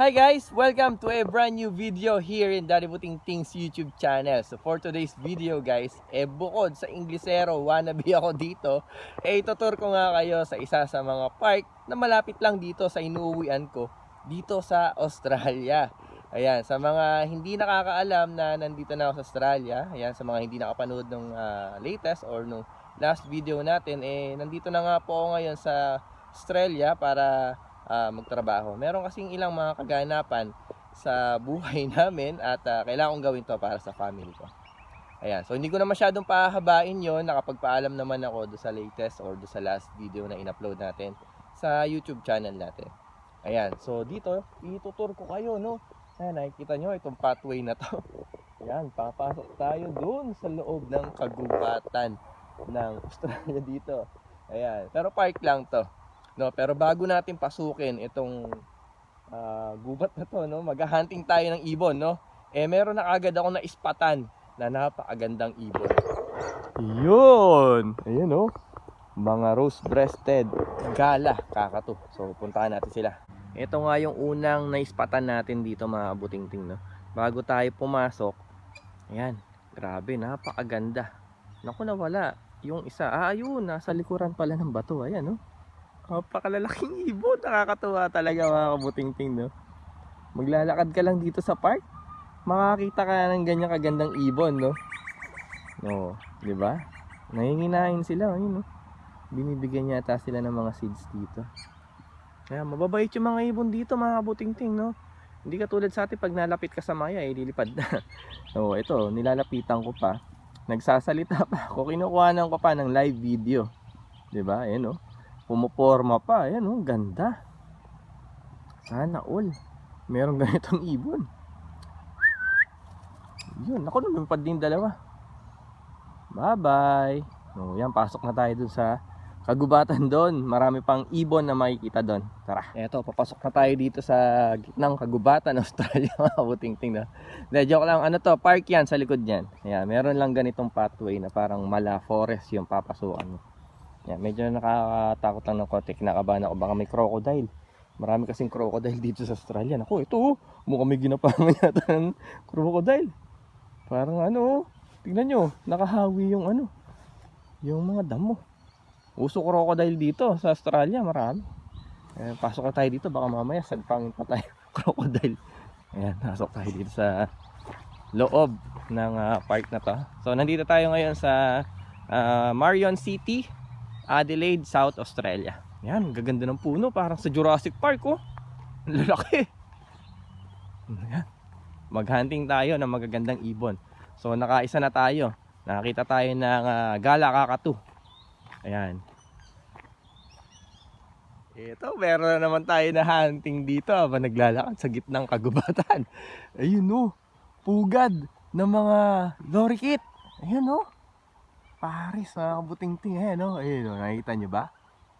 Hi guys! Welcome to a brand new video here in Daddy Buting Things YouTube channel. So for today's video guys, eh bukod sa Inglesero, wannabe ako dito, eh itutur ko nga kayo sa isa sa mga park na malapit lang dito sa inuuwian ko, dito sa Australia. Ayan, sa mga hindi nakakaalam na nandito na ako sa Australia, ayan, sa mga hindi nakapanood ng ah, latest or nung last video natin, eh nandito na nga po ako ngayon sa Australia para ah, magtrabaho. Meron kasing ilang mga kaganapan sa buhay namin at ah, kailangan kong gawin to para sa family ko. Ayan, so hindi ko na masyadong pahabain yon nakapagpaalam naman ako do sa latest or do sa last video na in-upload natin sa YouTube channel natin. Ayan, so dito, itutur ko kayo, no? Ayan, nakikita nyo itong pathway na to. Ayan, papasok tayo dun sa loob ng kagubatan ng Australia dito. Ayan, pero park lang to. No, pero bago natin pasukin itong ah, gubat na to, no, maghahunting tayo ng ibon, no. Eh meron na agad ako na ispatan na napakagandang ibon. Yun! Ayun, no. Mga rose-breasted gala, kakato. So, puntahan natin sila. Ito nga yung unang naispatan natin dito mga butingting, no. Bago tayo pumasok, ayan, grabe, napakaganda. Naku, nawala. Yung isa, ah, ayun, nasa likuran pala ng bato, ayan, no. Napakalalaking ibon. Nakakatuwa talaga mga kabutingting, no? Maglalakad ka lang dito sa park, makakita ka ng ganyan kagandang ibon, no? No, di ba? Nanginginain sila, ayun, no? Binibigyan yata sila ng mga seeds dito. Kaya mababait yung mga ibon dito, mga kabutingting, no? Hindi katulad sa atin pag nalapit ka sa maya, eh, lilipad na. so, ito, nilalapitan ko pa. Nagsasalita pa ako. Kinukuhanan ko pa ng live video. 'Di ba? Ayan, no? Pumuporma pa. Ayan, oh, ganda. Sana all. Meron ganitong ibon. Yun, ako lumipad din dalawa. Bye-bye. No, yan, pasok na tayo dun sa kagubatan doon. Marami pang ibon na makikita doon. Tara. Eto, papasok na tayo dito sa gitnang kagubatan Australia. Mga buting-ting na. Hindi, joke lang. Ano to? Park yan sa likod yan. Ayan, meron lang ganitong pathway na parang mala forest yung papasukan mo. Yan, medyo nakakatakot lang ng konti. Kinakabahan ako baka may crocodile. Marami kasing crocodile dito sa Australia. Ako, ito oh, mukhang may ginapangan yata ng crocodile. Parang ano, oh, tignan nyo, nakahawi yung ano, yung mga damo. Uso crocodile dito sa Australia, marami. Ayan, pasok na tayo dito, baka mamaya sagpangin pa tayo crocodile. Ayan, pasok tayo dito sa loob ng ah, park na to. So, nandito tayo ngayon sa ah, Marion City, Adelaide, South Australia. Yan, gaganda ng puno. Parang sa Jurassic Park, oh. Lalaki. Yan. Maghunting tayo ng magagandang ibon. So, nakaisa na tayo. Nakakita tayo ng ah, gala kakatu. Ayan. Ito, meron na naman tayo na hunting dito habang naglalakad sa gitnang kagubatan. Ayun, oh. Pugad ng mga lorikit. Ayun, oh. Paris, mga kabuting-ting. Ayan, oh. Ayun, oh. Nakikita nyo ba?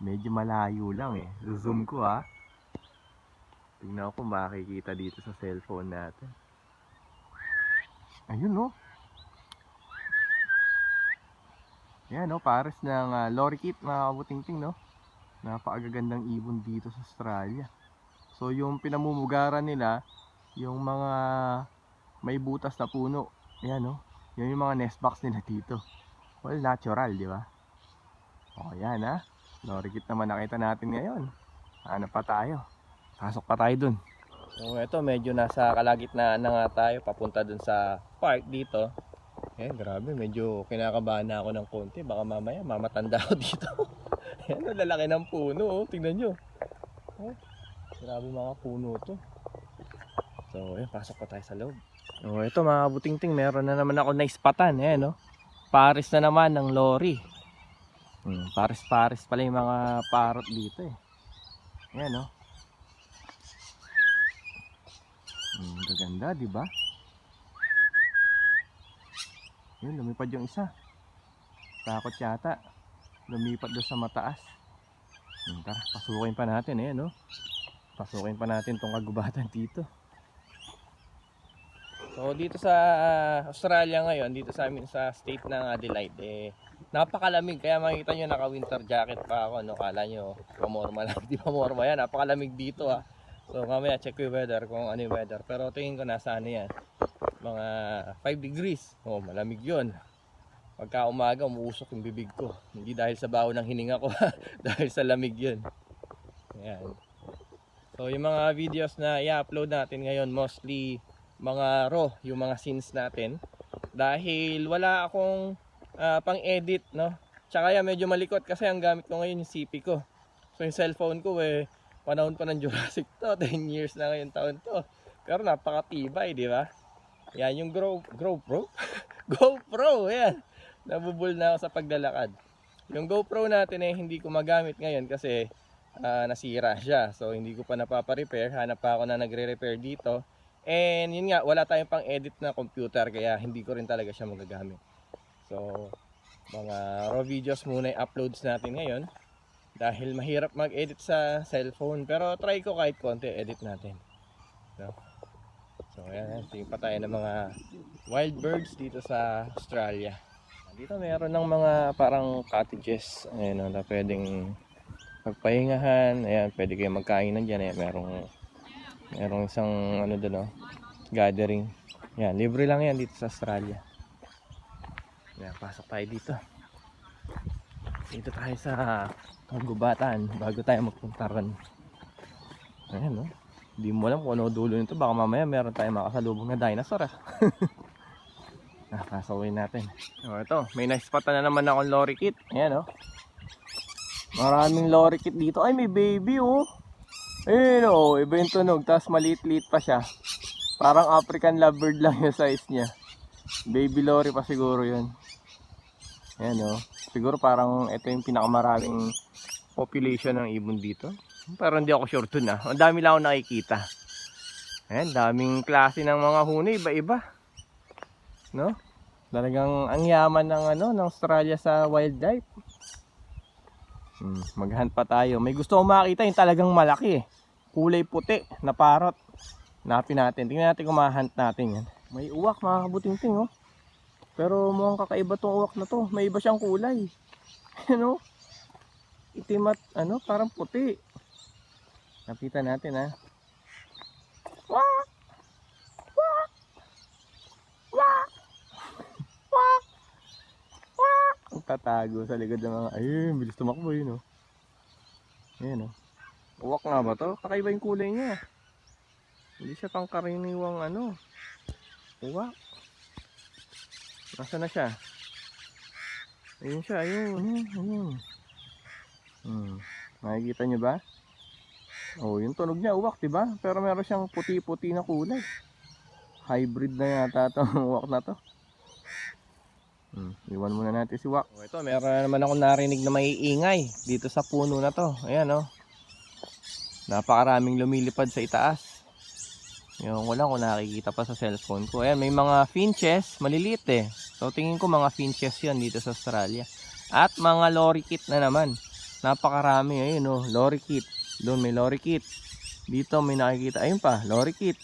Medyo malayo lang eh. Zoom ko ah. Tingnan ko kung makikita dito sa cellphone natin. Ayun no. Yan no, pares ng uh, lorikit mga kabutingting no. Napakagagandang ibon dito sa Australia. So yung pinamumugaran nila, yung mga may butas na puno. Yan no. Yan yung mga nest box nila dito. Well, natural, di ba? O yan ha. Lorikit naman nakita natin ngayon. Ano pa tayo? Pasok pa tayo dun. So ito medyo nasa kalagitnaan na nga tayo papunta dun sa park dito. Eh grabe medyo kinakabahan na ako ng konti. Baka mamaya mamatanda ako dito. Yan ang lalaki ng puno oh. Tingnan nyo. Oh, grabe mga puno to. So ayun pasok pa tayo sa loob. Oh, ito mga butingting meron na naman ako naispatan. Eh no. Paris na naman ng lorry. Hmm, pares-pares pala yung mga parrot dito eh. Ayan oh. Hmm, gaganda, di ba? Yun, lumipad yung isa. Takot yata. Lumipad doon sa mataas. Hmm, tara, pasukin pa natin eh, no? Pasukin pa natin tong kagubatan dito. So dito sa ah, Australia ngayon, dito sa amin sa state ng Adelaide, eh, napakalamig. Kaya makikita nyo naka winter jacket pa ako. No? Kala nyo, pamorma lang. Di pamorma yan. Napakalamig dito ha. So mamaya check ko yung weather kung ano yung weather. Pero tingin ko nasa ano yan. Mga 5 degrees. Oh, malamig yun. Pagka umaga, umuusok yung bibig ko. Hindi dahil sa baho ng hininga ko. dahil sa lamig yun. Ayan. So yung mga videos na i-upload natin ngayon, mostly mga raw, yung mga scenes natin. Dahil wala akong ah, pang-edit, no? Tsaka yan, medyo malikot kasi ang gamit ko ngayon yung CP ko. So yung cellphone ko, eh, panahon pa ng Jurassic to, 10 years na ngayon taon to. Pero napakatibay, di ba? Yan, yung Grow, GoPro. GoPro, yan. Nabubul na ako sa paglalakad. Yung GoPro natin eh, hindi ko magamit ngayon kasi ah, nasira siya. So, hindi ko pa napapa-repair. Hanap pa ako na nagre-repair dito. And yun nga, wala tayong pang edit na computer kaya hindi ko rin talaga siya magagamit. So, mga raw videos muna yung uploads natin ngayon. Dahil mahirap mag-edit sa cellphone. Pero try ko kahit konti edit natin. No? So, ayan. Tingin pa tayo ng mga wild birds dito sa Australia. Dito meron ng mga parang cottages. Ayan, na pwedeng pagpahingahan. Ayan, pwede kayo magkainan dyan. Ayan, merong, merong isang ano doon, no? gathering. Ayan, libre lang yan dito sa Australia. Ayan, pasok tayo dito. Dito tayo sa kagubatan bago tayo magpunta ron. Ayan, no? Hindi mo alam kung ano dulo nito. Baka mamaya meron tayong makasalubong na dinosaur, ah. Ah, pasawin natin. O, ito. May na-spotan na naman akong lorikit. Ayan, oh. Maraming lorikit dito. Ay, may baby, oh. Ayun, oh. Iba yung tunog. Tapos maliit-liit pa siya. Parang African lovebird lang yung size niya. Baby lorry pa siguro yun. Ayan, oh. Siguro parang ito yung pinakamaraming population ng ibon dito. Pero hindi ako sure dun, ah. Ang dami lang ako nakikita. Ayan, daming klase ng mga huni. Iba-iba. No? Talagang ang yaman ng ano ng Australia sa wildlife. Hmm, maghunt pa tayo. May gusto akong makita yung talagang malaki. eh. Kulay puti na parrot. Napin natin. Tingnan natin kung ma-hunt natin yan. May uwak mga kabuting-ting oh. Pero mukhang kakaiba tong uwak na to. May iba siyang kulay. Ano? Itim at ano, parang puti. Napitan natin ha. Wak! Wak! Wak! Wak! Wak! Tatago sa likod ng mga, ayun, bilis tumakbo yun, oh. Ayan, oh. Uwak nga ba to? Kakaiba yung kulay niya. Hindi siya pangkaraniwang ano. Uwak. Nasaan na siya? Ayun siya, ayun, ayun, ayun. Hmm. Nakikita niyo ba? Oh, yung tunog niya uwak, 'di ba? Pero meron siyang puti-puti na kulay. Hybrid na yata 'tong uwak na 'to. Hmm, iwan muna natin si Wak. Oh, ito, meron na naman ako narinig na maiingay dito sa puno na 'to. Ayan, oh. Napakaraming lumilipad sa itaas. Yung ko nakikita pa sa cellphone ko. Ayan, may mga finches, maliliit eh. So tingin ko mga finches 'yon dito sa Australia. At mga lorikit na naman. Napakarami ayun oh, lorikit. Doon may lorikit. Dito may nakikita. Ayun pa, lorikit.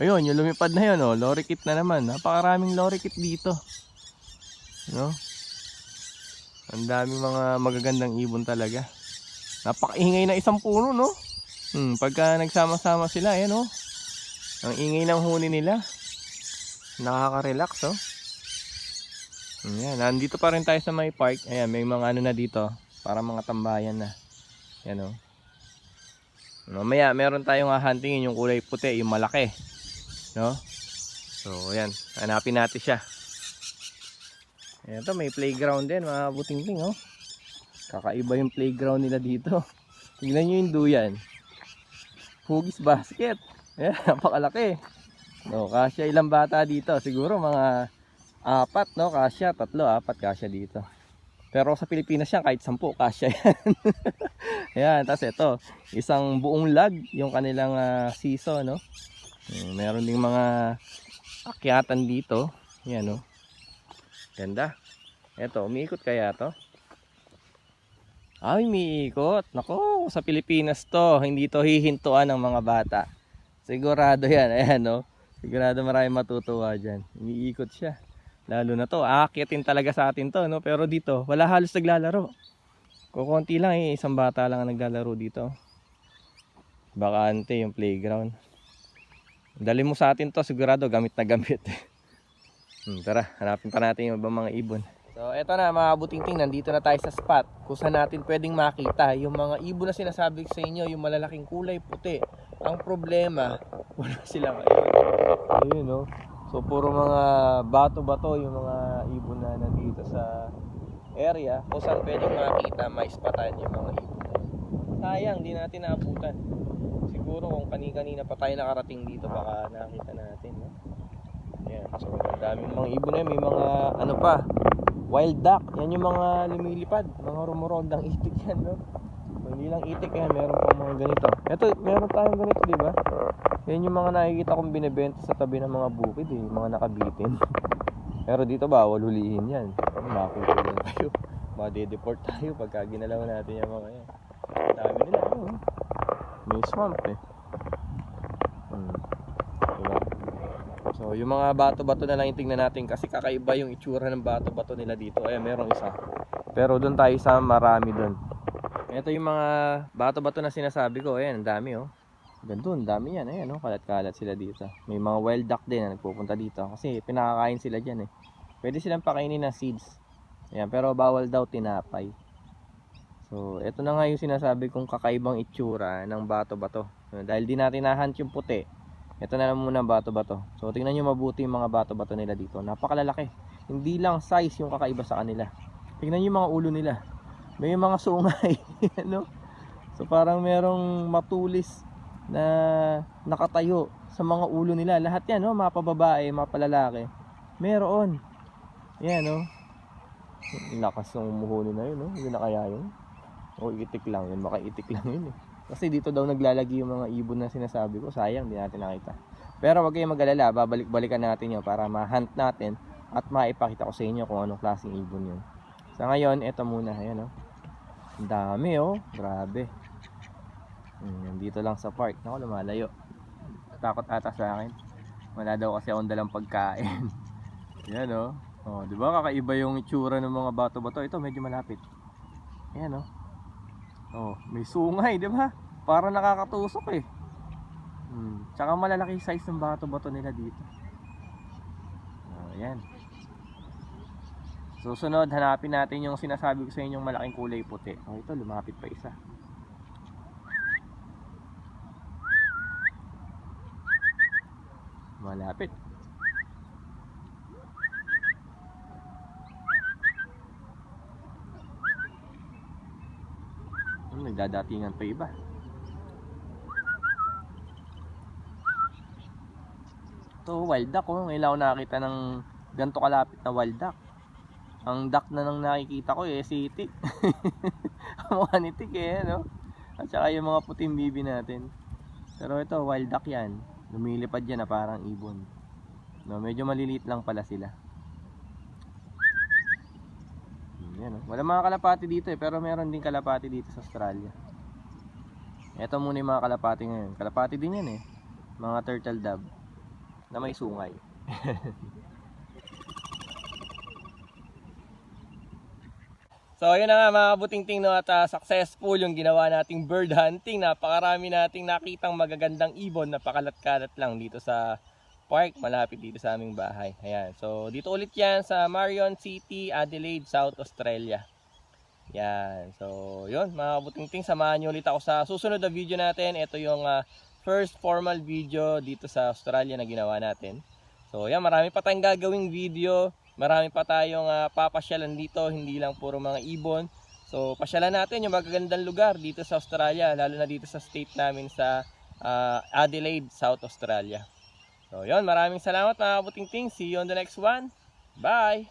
Ayun, yung lumipad na yun, oh, lorikit na naman. Napakaraming lorikit dito. No? Ang daming mga magagandang ibon talaga. Napakaingay na isang puno, no? Hmm, pagka nagsama-sama sila, ayan, oh. Ang ingay ng huni nila. Nakaka-relax, oh. Ayan, nandito pa rin tayo sa may park. Ayan, may mga ano na dito. Para mga tambayan na. Ayan, oh. Mamaya, meron tayong hahantingin yung kulay puti, yung malaki. No? So, ayan. Hanapin natin siya. Ayan to, may playground din, mga buting-ting, oh. Kakaiba yung playground nila dito. Tignan nyo yung duyan. Hugis basket. Ayan, napakalaki. No, kasya ilang bata dito. Siguro mga apat, no? Kasya, tatlo, apat kasya dito. Pero sa Pilipinas yan, kahit sampu, kasya yan. Ayan, tapos ito, isang buong lag, yung kanilang ah, siso, no? Mm, Meron ding mga akyatan dito. Yan, no? Ganda. Ito, umiikot kaya to? Ay, umiikot. Nako, sa Pilipinas to. Hindi to hihintuan ng mga bata. Sigurado yan. Ayan, no? Sigurado marami matutuwa dyan. Umiikot siya. Lalo na to, aakyatin talaga sa atin to, no? Pero dito, wala halos naglalaro. Kukunti lang eh, isang bata lang ang naglalaro dito. Bakante yung playground. Dali mo sa atin to, sigurado gamit na gamit. hmm, tara, hanapin pa natin yung ibang mga ibon. So, eto na mga buting-ting, nandito na tayo sa spot kung saan natin pwedeng makita yung mga ibon na sinasabi sa inyo, yung malalaking kulay puti. Ang problema, wala sila ngayon. Ayun, no? So, puro mga bato-bato yung mga ibon na nandito sa area kung saan pwedeng makita, maispatan yung mga ibon. Sayang, di natin naabutan. Siguro kung kani-kanina pa tayo nakarating dito, baka nakita natin, no? Ayan, so daming mga ibon na may mga ano pa, wild duck, yan yung mga lumilipad, mga rumurondang itik yan, no? Hindi lang itik yan, meron pa mga ganito. Ito, meron tayong ganito, di ba? Yan yung mga nakikita kong binibenta sa tabi ng mga bukid, eh, mga nakabitin. Pero dito bawal hulihin yan. Makukulong tayo. Made-deport tayo pagka ginalaw natin yung mga yan. Dami nila, oh. May swamp eh. Hmm. Diba? So, yung mga bato-bato na lang yung tingnan natin kasi kakaiba yung itsura ng bato-bato nila dito. Ayan, merong isa. Pero doon tayo sa marami doon. Ito yung mga bato-bato na sinasabi ko. Ayan, ang dami oh. Ang dami yan. Ayan oh, kalat-kalat sila dito. May mga wild duck din na nagpupunta dito. Kasi pinakakain sila dyan eh. Pwede silang pakainin ng seeds. Ayan, pero bawal daw tinapay. So, ito na nga yung sinasabi kong kakaibang itsura ng bato-bato. Dahil di natin nahunt yung puti, ito na lang muna bato-bato. So, tingnan nyo mabuti yung mga bato-bato nila dito. Napakalalaki. Hindi lang size yung kakaiba sa kanila. Tingnan nyo yung mga ulo nila. May mga sungay. ano? So, parang merong matulis na nakatayo sa mga ulo nila. Lahat yan, no? mga pababae, mga palalaki. Meron. Yan, no? Lakas ng umuhuli na yun, no? Hindi na kaya yun. O itik lang yun, makaitik lang yun eh. Kasi dito daw naglalagi yung mga ibon na sinasabi ko, sayang, di natin nakita. Pero wag kayong mag-alala, babalik-balikan natin yun para ma-hunt natin at maipakita ko sa inyo kung anong klaseng ibon yun. Sa ngayon, eto muna, ayan oh. Ang dami oh, grabe. Hmm, dito lang sa park, ako lumalayo. Takot ata sa akin. Wala daw kasi akong dalang pagkain. Yan oh. Oh, di ba kakaiba yung itsura ng mga bato-bato? Ito medyo malapit. Ayan oh. Oh, may sungay, di ba? Para nakakatusok eh. Hmm. Tsaka malalaki size ng bato-bato nila dito. Oh, ayan. Susunod, hanapin natin yung sinasabi ko sa inyong malaking kulay puti. Oh, ito, lumapit pa isa. Malapit. Nagdadatingan pa iba. Ito, wild duck oh. Ngayon ako nakakita ng ganito kalapit na wild duck. Ang duck na nang nakikita ko eh, si Itik. Mukha ni Itik eh, no? At saka yung mga puting bibi natin. Pero ito, wild duck yan. Lumilipad yan na parang ibon. No, medyo maliliit lang pala sila. Hmm, Yan, oh. Wala mga kalapati dito eh, pero meron din kalapati dito sa Australia. Ito muna yung mga kalapati ngayon. Kalapati din yan eh. Mga turtle dove na may sungay. So ayun na nga mga butingting no at ah, successful yung ginawa nating bird hunting. Napakarami nating nakitang magagandang ibon na pakalat-kalat lang dito sa park malapit dito sa aming bahay. Ayan. So dito ulit yan sa Marion City, Adelaide, South Australia. Yan. So yun mga butingting samahan nyo ulit ako sa susunod na video natin. Ito yung ah, first formal video dito sa Australia na ginawa natin. So yan marami pa tayong gagawing video. Marami pa tayong ah, papasyalan dito, hindi lang puro mga ibon. So, pasyalan natin yung magagandang lugar dito sa Australia, lalo na dito sa state namin sa ah, Adelaide, South Australia. So, yon maraming salamat mga kabutingting. See you on the next one. Bye!